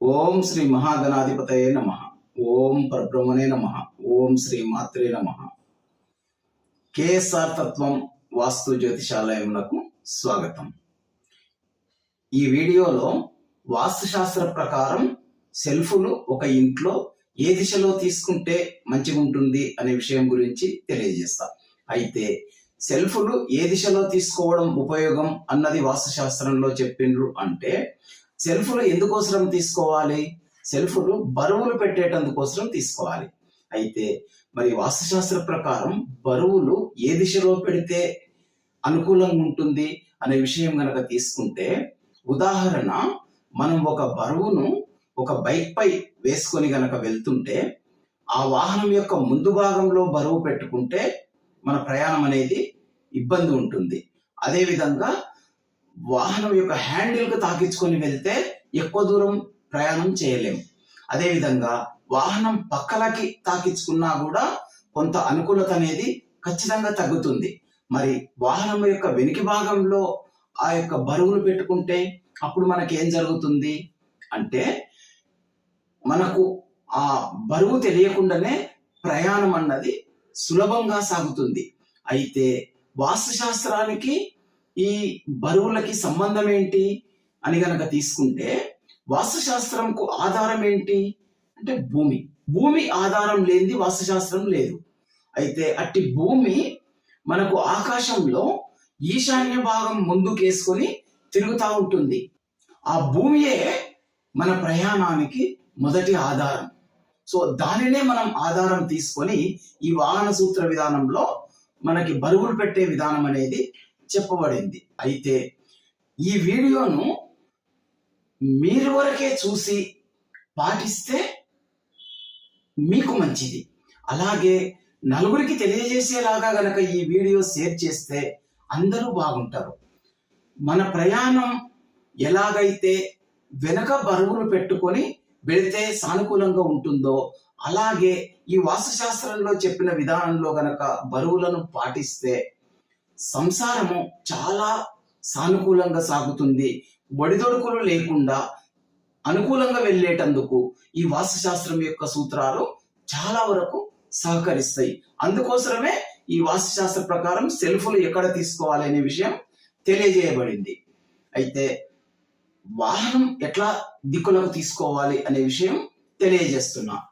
ఓం శ్రీ మహాగణాధిపతయే నమ. ఓం పరబ్రహ్మణే నమ. ఓం శ్రీ మాత్రే నమ. కేఎస్ఆర్ తత్వం వాస్తు జ్యోతిషాలయములకు స్వాగతం. ఈ వీడియోలో వాస్తుశాస్త్ర ప్రకారం సెల్ఫులు ఒక ఇంట్లో ఏ దిశలో తీసుకుంటే మంచిగా ఉంటుంది అనే విషయం గురించి తెలియజేస్తా. అయితే సెల్ఫులు ఏ దిశలో తీసుకోవడం ఉపయోగం అన్నది వాస్తుశాస్త్రంలో చెప్పిండ్రు అంటే సెల్ఫ్లు ఎందుకోసం తీసుకోవాలి? సెల్ఫ్లు బరువులు పెట్టేటందుకోసం తీసుకోవాలి. అయితే మరి వాస్తుశాస్త్ర ప్రకారం బరువులు ఏ దిశలో పెడితే అనుకూలంగా ఉంటుంది అనే విషయం కనుక తీసుకుంటే ఉదాహరణ మనం ఒక బరువును ఒక బైక్ పై వేసుకొని గనక వెళ్తుంటే ఆ వాహనం యొక్క ముందు భాగంలో బరువు పెట్టుకుంటే మన ప్రయాణం అనేది ఇబ్బంది ఉంటుంది. అదేవిధంగా వాహనం యొక్క హ్యాండిల్కు తాకించుకొని వెళ్తే ఎక్కువ దూరం ప్రయాణం చేయలేం అదేవిధంగా వాహనం పక్కలకి తాకించుకున్నా కూడా కొంత అనుకూలత అనేది ఖచ్చితంగా తగ్గుతుంది. మరి వాహనం యొక్క వెనుక భాగంలో ఆ యొక్క బరువులు పెట్టుకుంటే అప్పుడు మనకి ఏం జరుగుతుంది? అంటే మనకు ఆ బరువు తెలియకుండానే ప్రయాణం అన్నది సులభంగా సాగుతుంది. అయితే వాస్తుశాస్త్రానికి ఈ బరువులకి సంబంధం ఏంటి అని గనక తీసుకుంటే వాస్తుశాస్త్రంకు ఆధారం ఏంటి అంటే భూమి. భూమి ఆధారం లేనిది వాస్తుశాస్త్రం లేదు. అయితే అట్టి భూమి మనకు ఆకాశంలో ఈశాన్య భాగం ముందుకేసుకొని తిరుగుతూ ఉంటుంది. ఆ భూమియే మన ప్రయాణానికి మొదటి ఆధారం. సో దానినే మనం ఆధారం తీసుకొని ఈ వాహన సూత్ర విధానంలో మనకి బరువులు పెట్టే విధానం అనేది చెప్పబడింది. అయితే ఈ వీడియోను మీరు వరకే చూసి పాటిస్తే మీకు మంచిది. అలాగే నలుగురికి తెలియజేసేలాగా గనక ఈ వీడియో షేర్ చేస్తే అందరూ బాగుంటారు. మన ప్రయాణం ఎలాగైతే వెనక బరువులు పెట్టుకొని వెళితే సానుకూలంగా ఉంటుందో అలాగే ఈ వాస్తుశాస్త్రంలో చెప్పిన విధానంలో గనక బరువులను పాటిస్తే సంసారము చాలా సానుకూలంగా సాగుతుంది. ఒడిదొడుకులు లేకుండా అనుకూలంగా వెళ్ళేటందుకు ఈ వాస్తుశాస్త్రం యొక్క సూత్రాలు చాలా వరకు సహకరిస్తాయి. అందుకోసమే ఈ వాస్తుశాస్త్ర ప్రకారం సెల్ఫ్లు ఎక్కడ తీసుకోవాలి అనే విషయం తెలియజేయబడింది. అయితే వాహనం ఎట్లా దిక్కులకు తీసుకోవాలి అనే విషయం తెలియజేస్తున్నా.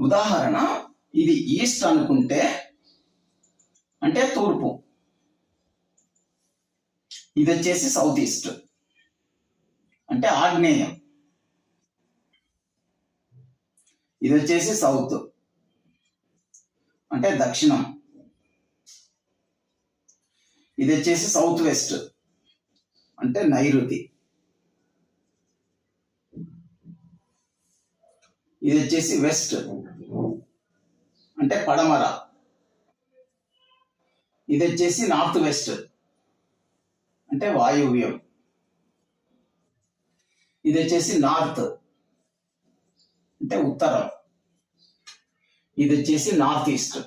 ఉదాహరణ ఇది ఈస్ట్ అనుకుంటే అంటే తూర్పు. ఇది వచ్చేసి సౌత్ ఈస్ట్. అంటే ఆగ్నేయం. ఇది వచ్చేసి సౌత్. అంటే దక్షిణం. ఇది వచ్చేసి సౌత్ వెస్ట్. అంటే నైరుతి. ఇది వచ్చేసి వెస్ట్. అంటే పడమర. ఇది వచ్చేసి నార్త్ వెస్ట్. అంటే వాయువ్యం. ఇది వచ్చేసి నార్త్. అంటే ఉత్తరం. ఇది వచ్చేసి నార్త్ ఈస్ట్.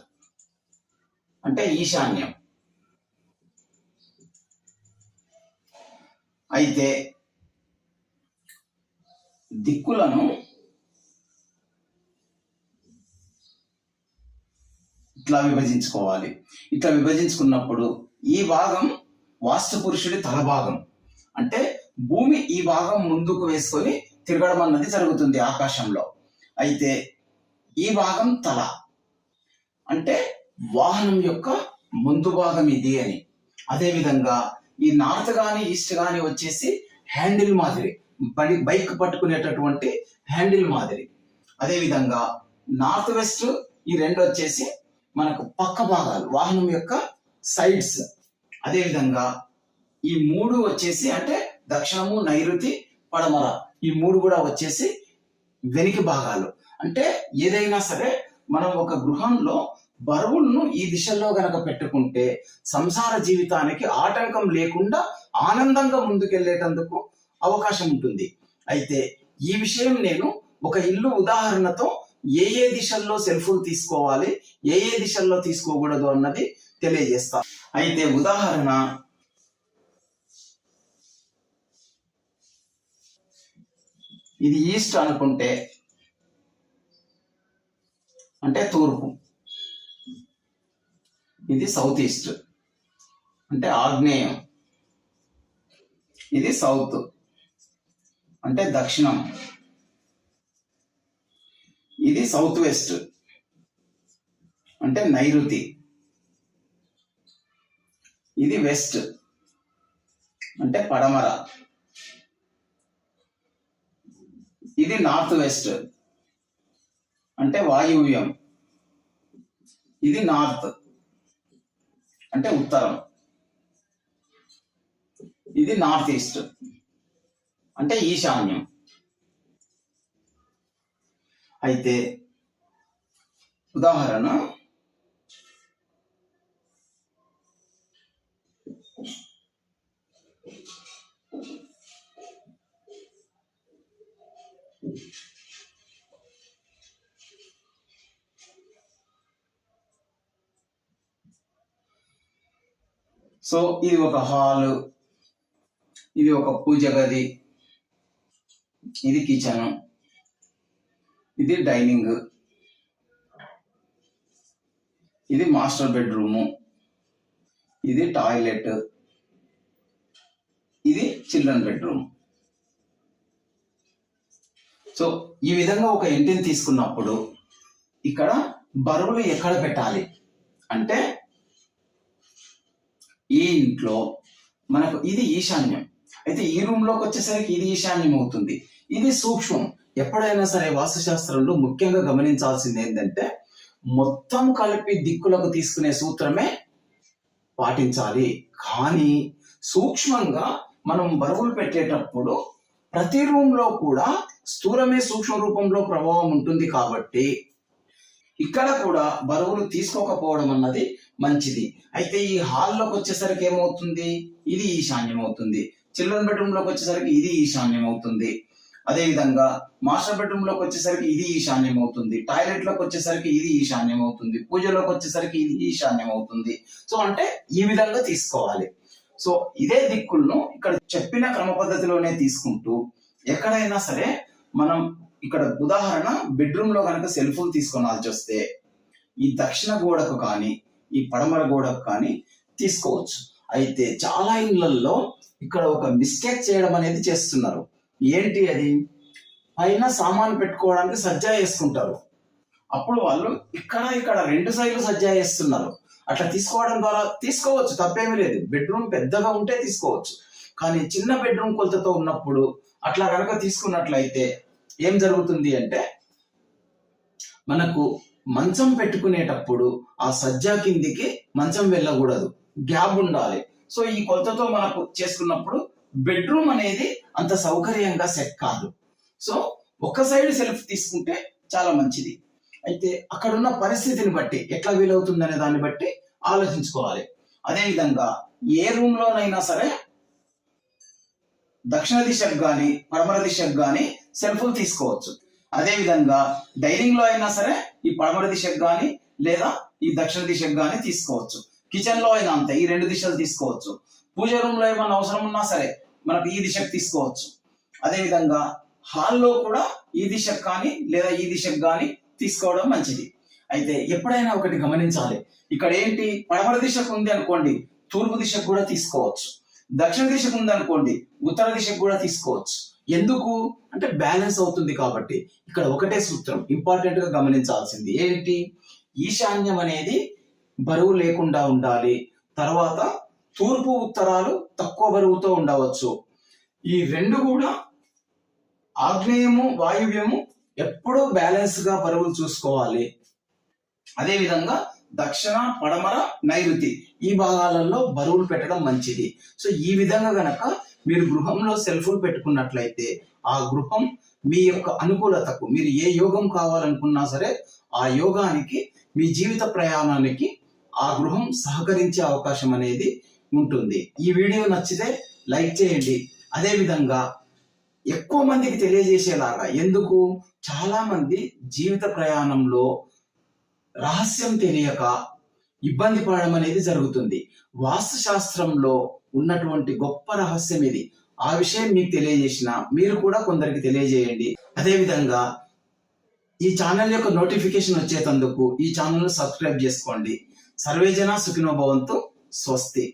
అంటే ఈశాన్యం. అయితే దిక్కులను ఇట్లా విభజించుకోవాలి. ఇట్లా విభజించుకున్నప్పుడు ఈ భాగం వాస్తు పురుషుడి తల భాగం. అంటే భూమి ఈ భాగం ముందుకు వేసుకొని తిరగడం అన్నది జరుగుతుంది ఆకాశంలో. అయితే ఈ భాగం తల. అంటే వాహనం యొక్క ముందు భాగం ఇది అని. అదేవిధంగా ఈ నార్త్ కానీ ఈస్ట్ కానీ వచ్చేసి హ్యాండిల్ మాదిరి. బడి బైక్ పట్టుకునేటటువంటి హ్యాండిల్ మాదిరి. అదేవిధంగా నార్త్ వెస్ట్ ఈ రెండు వచ్చేసి మనకు పక్క భాగాలు వాహనం యొక్క సైడ్స్ అదే విధంగా ఈ మూడు వచ్చేసి అంటే దక్షిణము నైరుతి పడమర. ఈ మూడు కూడా వచ్చేసి వెనికి భాగాలు. అంటే ఏదైనా సరే మనం ఒక గృహంలో బరువులను ఈ దిశల్లో గనక పెట్టుకుంటే సంసార జీవితానికి ఆటంకం లేకుండా ఆనందంగా ముందుకెళ్ళేటందుకు అవకాశం ఉంటుంది. అయితే ఈ విషయం నేను ఒక ఇల్లు ఉదాహరణతో ఏ ఏ దిశల్లో సెల్ఫ్లు తీసుకోవాలి ఏ ఏ దిశల్లో తీసుకోకూడదు అన్నది తెలియజేస్తా. అయితే ఉదాహరణ ఇది ఈస్ట్ అనుకుంటే అంటే తూర్పు. ఇది సౌత్ ఈస్ట్. అంటే ఆగ్నేయం. ఇది సౌత్. అంటే దక్షిణం. ఇది సౌత్ వెస్ట్. అంటే నైరుతి. ఇది వెస్ట్. అంటే పడమర. ఇది నార్త్ వెస్ట్. అంటే వాయువ్యం. ఇది నార్త్. అంటే ఉత్తరం. ఇది నార్త్ ఈస్ట్. అంటే ఈశాన్యం. అయితే ఉదాహరణ సో ఇది ఒక హాలు ఇది ఒక పూజ గది ఇది కిచెన్ ఇది డైనింగ్. ఇది మాస్టర్ బెడ్రూము. ఇది టాయిలెట్. ఇది చిల్డ్రన్ బెడ్రూమ్. సో ఈ విధంగా ఒక ఇంటిని తీసుకున్నప్పుడు ఇక్కడ బరువులు ఎక్కడ పెట్టాలి? అంటే ఈ ఇంట్లో మనకు ఇది ఈశాన్యం. అయితే ఈ రూమ్లోకి వచ్చేసరికి ఇది ఈశాన్యం అవుతుంది ఇది సూక్ష్మం. ఎప్పుడైనా సరే వాస్తుశాస్త్రంలో ముఖ్యంగా గమనించాల్సింది ఏంటంటే మొత్తం కలిపి దిక్కులకు తీసుకునే సూత్రమే పాటించాలి. కానీ సూక్ష్మంగా మనం బరువులు పెట్టేటప్పుడు ప్రతి రూమ్లో కూడా స్థూలమే సూక్ష్మ రూపంలో ప్రభావం ఉంటుంది కాబట్టి ఇక్కడ కూడా బరువులు తీసుకోకపోవడం అన్నది మంచిది. అయితే ఈ హాల్లోకి వచ్చేసరికి ఏమవుతుంది? ఇది ఈశాన్యం అవుతుంది చిల్డ్రన్ బెడ్రూమ్లోకి వచ్చేసరికి ఇది ఈశాన్యం అవుతుంది అదే విధంగా మాస్టర్ బెడ్రూమ్లోకి వచ్చేసరికి ఇది ఈశాన్యం అవుతుంది టాయిలెట్లోకి వచ్చేసరికి ఇది ఈశాన్యం అవుతుంది పూజలోకి వచ్చేసరికి ఇది ఈశాన్యం అవుతుంది సో అంటే ఈ విధంగా తీసుకోవాలి. సో ఇదే దిక్కులను ఇక్కడ చెప్పిన క్రమ పద్ధతిలోనే తీసుకుంటూ ఎక్కడైనా సరే మనం ఇక్కడ ఉదాహరణ బెడ్రూమ్లో కనుక సెల్ ఫోన్ తీసుకోవాల్సి వస్తే ఈ దక్షిణ గోడకు కానీ ఈ పడమర గోడకు కానీ తీసుకోవచ్చు. అయితే చాలా ఇళ్ళలో ఇక్కడ ఒక మిస్టేక్ చేయడం అనేది చేస్తున్నారు. ఏంటి అది? పైన సామాన్ పెట్టుకోవడానికి సజ్జా వేసుకుంటారు. అప్పుడు వాళ్ళు ఇక్కడ ఇక్కడ రెండు సైడ్లు సజ్జా వేస్తున్నారు. అట్లా తీసుకోవడం ద్వారా తీసుకోవచ్చు తప్పేమీ లేదు. బెడ్రూమ్ పెద్దగా ఉంటే తీసుకోవచ్చు. కానీ చిన్న బెడ్రూమ్ కొలతతో ఉన్నప్పుడు అట్లా కనుక తీసుకున్నట్లయితే ఏం జరుగుతుంది అంటే మనకు మంచం పెట్టుకునేటప్పుడు ఆ సజ్జా కిందికి మంచం వెళ్ళకూడదు. గ్యాప్ ఉండాలి. సో ఈ కొలతతో మనకు చేసుకున్నప్పుడు బెడ్రూమ్ అనేది అంత సౌకర్యంగా సెట్ కాదు. సో ఒక సైడ్ సెల్ఫ్ తీసుకుంటే చాలా మంచిది. అయితే అక్కడున్న పరిస్థితిని బట్టి ఎట్లా వీలవుతుందనే దాన్ని బట్టి ఆలోచించుకోవాలి. అదే విధంగా ఏ రూమ్ లోనైనా సరే దక్షిణ దిశకు గాని పడమర దిశకు గాని సెల్ఫ్లు తీసుకోవచ్చు. అదే విధంగా డైనింగ్లో అయినా సరే ఈ పడమర దిశకు గాని లేదా ఈ దక్షిణ దిశకు గాని తీసుకోవచ్చు. కిచెన్లో అయినా అంతే ఈ రెండు దిశలు తీసుకోవచ్చు. పూజ రూమ్లో ఏమన్నా అవసరం ఉన్నా సరే మనకు ఈ దిశకు తీసుకోవచ్చు. అదే విధంగా హాల్లో కూడా ఈ దిశకు కానీ లేదా ఈ దిశకు కానీ తీసుకోవడం మంచిది. అయితే ఎప్పుడైనా ఒకటి గమనించాలి. ఇక్కడ ఏంటి? పడమర దిశకు ఉంది అనుకోండి తూర్పు దిశకు కూడా తీసుకోవచ్చు. దక్షిణ దిశకు ఉంది అనుకోండి ఉత్తర దిశకు కూడా తీసుకోవచ్చు. ఎందుకు? అంటే బ్యాలెన్స్ అవుతుంది కాబట్టి. ఇక్కడ ఒకటే సూత్రం ఇంపార్టెంట్గా గమనించాల్సింది. ఏంటి? ఈశాన్యం అనేది బరువు లేకుండా ఉండాలి. తర్వాత తూర్పు ఉత్తరాలు తక్కువ బరువుతో ఉండవచ్చు. ఈ రెండు కూడా ఆగ్నేయము వాయువ్యము ఎప్పుడూ బ్యాలెన్స్గా బరువులు చూసుకోవాలి. అదేవిధంగా దక్షిణ పడమర నైరుతి ఈ భాగాలలో బరువులు పెట్టడం మంచిది. సో ఈ విధంగా గనక మీరు గృహంలో సెల్ఫ్లు పెట్టుకున్నట్లయితే ఆ గృహం మీ యొక్క అనుకూలతకు మీరు ఏ యోగం కావాలనుకున్నా సరే ఆ యోగానికి మీ జీవిత ప్రయాణానికి ఆ గృహం సహకరించే అవకాశం అనేది ఉంటుంది. ఈ వీడియో నచ్చితే లైక్ చేయండి. అదేవిధంగా ఎక్కువ మందికి తెలియజేసేలాగా ఎందుకు? చాలా మంది జీవిత ప్రయాణంలో రహస్యం తెలియక ఇబ్బంది పడడం అనేది జరుగుతుంది. వాస్తు శాస్త్రంలో ఉన్నటువంటి గొప్ప రహస్యం ఇది. ఆ విషయం మీకు తెలియజేసిన మీరు కూడా కొందరికి తెలియజేయండి. అదేవిధంగా ఈ ఛానల్ యొక్క నోటిఫికేషన్ వచ్చేటందుకు ఈ ఛానల్ సబ్స్క్రైబ్ చేసుకోండి. సర్వేజన సుఖినోభవంతో స్వస్తి.